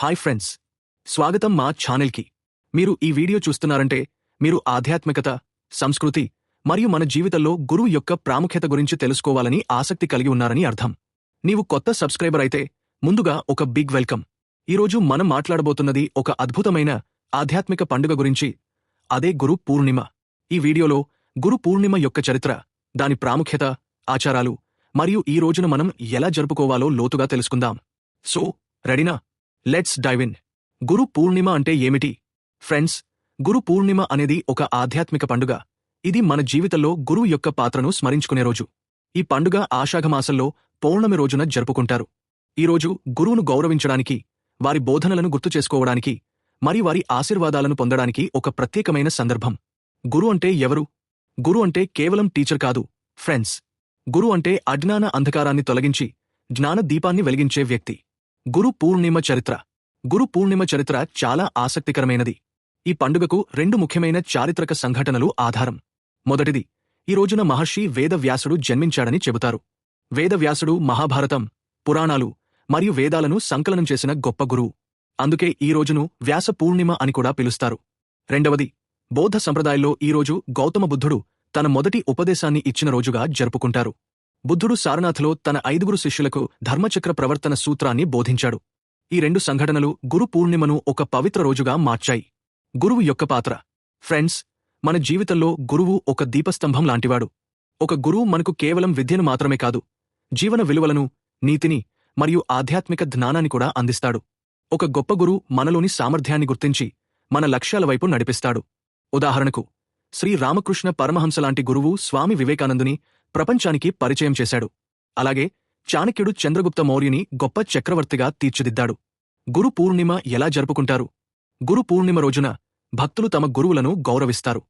Hi friends. స్వాగతం మా ఛానల్కి. మీరు ఈ వీడియో చూస్తున్నారంటే మీరు ఆధ్యాత్మికత సంస్కృతి మరియు మన జీవితంలో గురువు యొక్క ప్రాముఖ్యత గురించి తెలుసుకోవాలని ఆసక్తి కలిగి ఉన్నారని అర్థం. నీవు కొత్త సబ్స్క్రైబర్ అయితే ముందుగా ఒక బిగ్ వెల్కమ్. ఈరోజు మనం మాట్లాడబోతున్నది ఒక అద్భుతమైన ఆధ్యాత్మిక పండుగ గురించి అదే గురు పూర్ణిమ. ఈ వీడియోలో గురు పూర్ణిమ యొక్క చరిత్ర దాని ప్రాముఖ్యత ఆచారాలు మరియు ఈ రోజున మనం ఎలా జరుపుకోవాలో లోతుగా తెలుసుకుందాం. సో రెడీనా? లెట్స్ డైవిన్ గురు పూర్ణిమ అంటే ఏమిటి? ఫ్రెండ్స్ గురు పూర్ణిమ అనేది ఒక ఆధ్యాత్మిక పండుగ. ఇది మన జీవితంలో గురువు యొక్క పాత్రను స్మరించుకునే రోజు. ఈ పండుగ ఆషాఘమాసంలో పౌర్ణమి రోజున జరుపుకుంటారు. ఈరోజు గురువును గౌరవించడానికి వారి బోధనలను గుర్తు చేసుకోవడానికి మరి వారి ఆశీర్వాదాలను పొందడానికి ఒక ప్రత్యేకమైన సందర్భం. గురు అంటే ఎవరు? గురు అంటే కేవలం టీచర్ కాదు. ఫ్రెండ్స్ గురు అంటే అజ్ఞాన అంధకారాన్ని తొలగించి జ్ఞాన దీపాన్ని వెలిగించే వ్యక్తి. గురు పూర్ణిమ చరిత్ర. గురు పూర్ణిమ చరిత్ర చాలా ఆసక్తికరమైనది. ఈ పండుగకు రెండు ముఖ్యమైన చారిత్రక సంఘటనలు ఆధారం. మొదటిది ఈ రోజున మహర్షి వేదవ్యాసుడు జన్మించాడని చెబుతారు. వేదవ్యాసుడు మహాభారతం పురాణాలు మరియు వేదాలను సంకలనం చేసిన గొప్ప గురువు. అందుకే ఈ రోజును వ్యాస పూర్ణిమ అని కూడా పిలుస్తారు. రెండవది బౌద్ధ సంప్రదాయంలో ఈరోజు గౌతమ బుద్ధుడు తన మొదటి ఉపదేశాన్ని ఇచ్చిన రోజుగా జరుపుకుంటారు. బుద్ధుడు సారనాథ్లో తన ఐదుగురు శిష్యులకు ధర్మచక్ర ప్రవర్తన సూత్రాన్ని బోధించాడు. ఈ రెండు సంఘటనలు గురు పూర్ణిమను ఒక పవిత్ర రోజుగా మార్చాయి. గురువు యొక్క పాత్ర. ఫ్రెండ్స్ మన జీవితంలో గురువు ఒక దీపస్తంభం లాంటివాడు. ఒక గురువు మనకు కేవలం విద్యను మాత్రమే కాదు జీవన విలువలను నీతిని మరియు ఆధ్యాత్మిక జ్ఞానాన్ని కూడా అందిస్తాడు. ఒక గొప్ప గురువు మనలోని సామర్థ్యాన్ని గుర్తించి మన లక్ష్యాల వైపు నడిపిస్తాడు. ఉదాహరణకు శ్రీ రామకృష్ణ పరమహంస లాంటి గురువు స్వామి వివేకానందుని ప్రపంచానికి పరిచయం చేశాడు. అలాగే చాణక్యుడు చంద్రగుప్త మౌర్యుని గొప్ప చక్రవర్తిగా తీర్చిదిద్దాడు. గురు పూర్ణిమ ఎలా జరుపుకుంటారు? గురు పూర్ణిమ రోజున భక్తులు తమ గురువులను గౌరవిస్తారు.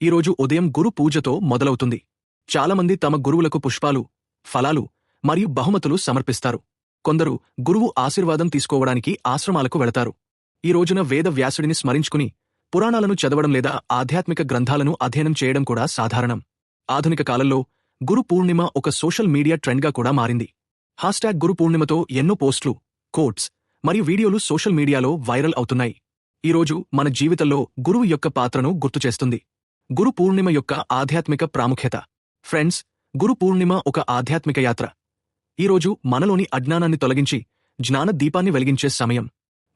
ఈరోజు ఉదయం గురు పూజతో మొదలవుతుంది. చాలామంది తమ గురువులకు పుష్పాలు ఫలాలు మరియు బహుమతులు సమర్పిస్తారు. కొందరు గురువు ఆశీర్వాదం తీసుకోవడానికి ఆశ్రమాలకు వెళతారు. ఈ రోజున వేద వ్యాసుడిని స్మరించుకుని పురాణాలను చదవడం లేదా ఆధ్యాత్మిక గ్రంథాలను అధ్యయనం చేయడం కూడా సాధారణం. ఆధునిక కాలంలో గురు పూర్ణిమ ఒక సోషల్ మీడియా ట్రెండ్గా కూడా మారింది. హాస్టాగ్ గురు పూర్ణిమతో ఎన్నో పోస్టులు కోట్స్ మరియు వీడియోలు సోషల్ మీడియాలో వైరల్ అవుతున్నాయి. ఈరోజు మన జీవితంలో గురువు యొక్క పాత్రను గుర్తు చేస్తుంది. గురు పూర్ణిమ యొక్క ఆధ్యాత్మిక ప్రాముఖ్యత. ఫ్రెండ్స్ గురు పూర్ణిమ ఒక ఆధ్యాత్మిక యాత్ర. ఈరోజు మనలోని అజ్ఞానాన్ని తొలగించి జ్ఞాన దీపాన్ని వెలిగించే సమయం.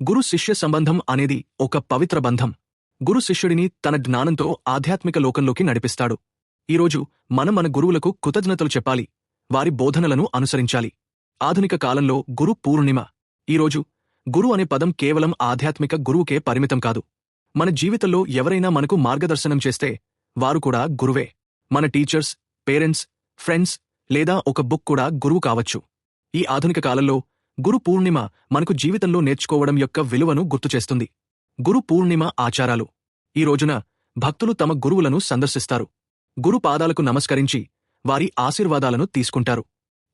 గురు శిష్య సంబంధం అనేది ఒక పవిత్ర బంధం. గురు శిష్యుడిని తన జ్ఞానంతో ఆధ్యాత్మిక లోకంలోకి నడిపిస్తాడు. ఈరోజు మనం మన గురువులకు కృతజ్ఞతలు చెప్పాలి. వారి బోధనలను అనుసరించాలి. ఆధునిక కాలంలో గురు పూర్ణిమ. ఈరోజు గురు అనే పదం కేవలం ఆధ్యాత్మిక గురువుకే పరిమితం కాదు. మన జీవితంలో ఎవరైనా మనకు మార్గదర్శనం చేస్తే వారు కూడా గురువే. మన టీచర్స్ పేరెంట్స్ ఫ్రెండ్స్ లేదా ఒక బుక్ కూడా గురువు కావచ్చు. ఈ ఆధునిక కాలంలో గురు పూర్ణిమ మనకు జీవితంలో నేర్చుకోవడం యొక్క విలువను గుర్తుచేస్తుంది గురు పూర్ణిమ ఆచారాలు. ఈ రోజున భక్తులు తమ గురువులను సందర్శిస్తారు. గురు పాదాలకు నమస్కరించి వారి ఆశీర్వాదాలను తీసుకుంటారు.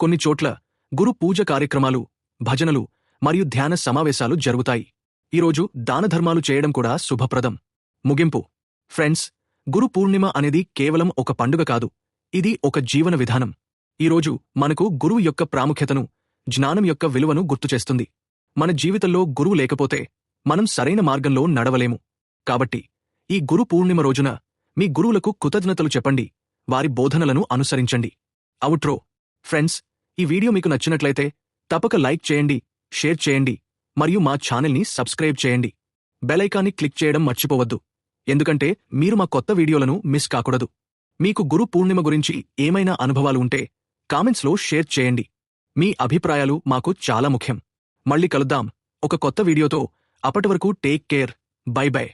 కొన్ని చోట్ల గురు పూజ కార్యక్రమాలు భజనలు మరియు ధ్యాన సమావేశాలు జరుగుతాయి. ఈరోజు దానధర్మాలు చేయడం కూడా శుభప్రదం. ముగింపు. ఫ్రెండ్స్ గురు పూర్ణిమ అనేది కేవలం ఒక పండుగ కాదు. ఇది ఒక జీవన విధానం. ఈరోజు మనకు గురువు యొక్క ప్రాముఖ్యతను జ్ఞానం యొక్క విలువను గుర్తుచేస్తుంది మన జీవితంలో గురువు లేకపోతే మనం సరైన మార్గంలో నడవలేము. కాబట్టి ఈ గురు పూర్ణిమ రోజున మీ గురువులకు కృతజ్ఞతలు చెప్పండి. వారి బోధనలను అనుసరించండి. అవుట్రో. ఫ్రెండ్స్ ఈ వీడియో మీకు నచ్చినట్లయితే తప్పక లైక్ చేయండి షేర్ చేయండి మరియు మా ఛానల్ని సబ్స్క్రైబ్ చేయండి. బెలైకాన్ని క్లిక్ చేయడం మర్చిపోవద్దు. ఎందుకంటే మీరు మా కొత్త వీడియోలను మిస్ కాకూడదు. మీకు గురు పూర్ణిమ గురించి ఏమైనా అనుభవాలు ఉంటే కామెంట్స్లో షేర్ చేయండి. మీ అభిప్రాయాలు మాకు చాలా ముఖ్యం. మళ్ళీ కలుద్దాం. ఒక కొత్త వీడియోతో అప్పటి వరకు టేక్ కేర్. By by.